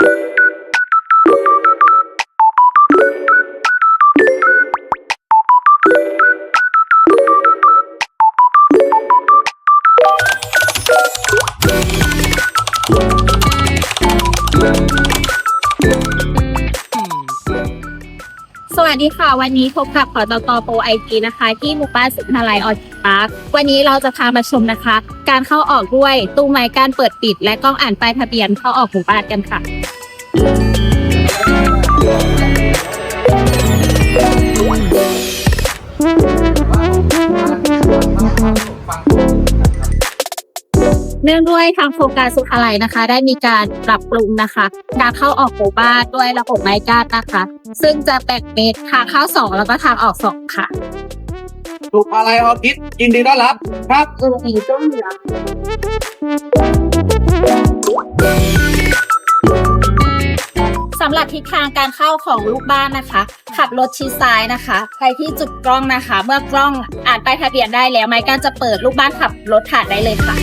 สวัสดีค่ะ วันนี้พบกับขอตตโปรไอทีนะคะ ที่หมู่บ้านสุนทรายออท พาร์ควันนี้เราจะพามาชมนะคะ การเข้าออกด้วยตู้ไม้การเปิดปิด และกล้องอ่านป้ายทะเบียนเข้าออกหมู่บ้านกันค่ะเนื่องด้วยทางโครงการสุขอะไรนะคะ ได้มีการปรับปรุงนะคะการเข้าออกหมู่บ้านด้วยระบบไม้กั้นนะคะ ซึ่งจะแบ่งเป็นทางเข้าสองแล้วก็ทางออกสองค่ะ ถูกอะไรออทิศยินดีต้อนรับครับเออมีต้นเหลืองสำหรับทิศทางการเข้าของลูกบ้านนะคะ ขับรถชิดซ้ายนะคะ ไปที่จุดกล้องนะคะ เมื่อกล้องอ่านป้ายทะเบียนได้แล้วไม้กั้นจะเปิดลูกบ้านขับรถผ่านได้เลยค่ะ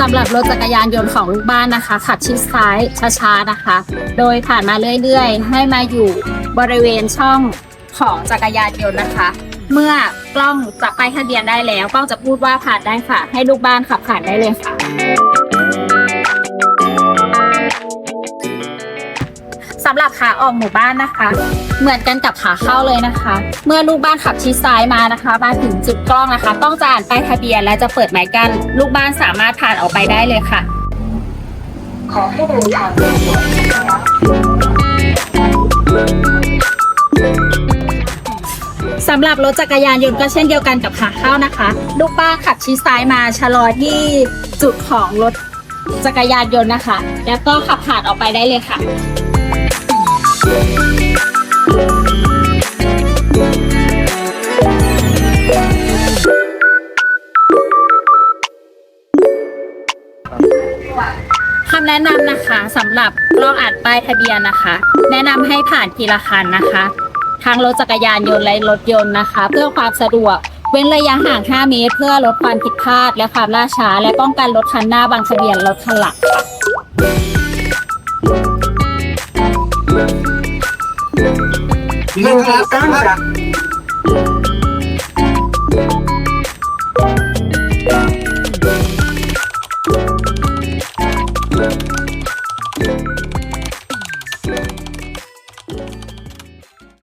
สำหรับรถจักรยานยนต์ของลูกบ้านนะคะ ขับชิดซ้ายช้าๆนะคะ โดยผ่านมาเรื่อยๆ ให้มาอยู่บริเวณช่องของจักรยานยนต์นะคะ เมื่อกล้องจับป้ายทะเบียนได้แล้ว กล้องจะพูดว่าผ่านได้ค่ะ ให้ลูกบ้านขับผ่านได้เลยค่ะ สำหรับขาออกหมู่บ้านนะคะ เหมือนกันกับขาเข้าเลยนะคะ เมื่อลูกบ้านขับชิดซ้ายมานะคะ มาถึงจุดกล้องนะคะ ต้องจะอ่านป้ายทะเบียนและจะเปิดไม้กัน ลูกบ้านสามารถผ่านออกไปได้เลยค่ะ ขอให้เดินทางโดยสวัส หรับรถจักรยานยนต์ก็เช่นเดียวกันกับขาเข้านะคะ ลูกบ้าขับชิดซ้ายมาชะลอที่จุดของรถจักรยานยนต์นะคะ แล้วก็ขับผ่านออกไปได้เลยค่ะคำแนะนำนะคะสำหรับกล้องอ่านป้ายทะเบียนนะคะ แนะนำให้ผ่านทีละคันนะคะ ทั้งรถจักรยานยนต์และรถยนต์นะคะ เพื่อความสะดวกเว้นระยะห่าง 5 เมตร เพื่อลดความผิดพลาดและความล่าช้า และป้องกันรถคันหน้าบางทะเบียนรถคันหลักค่ะยินดีต้อนรับครับ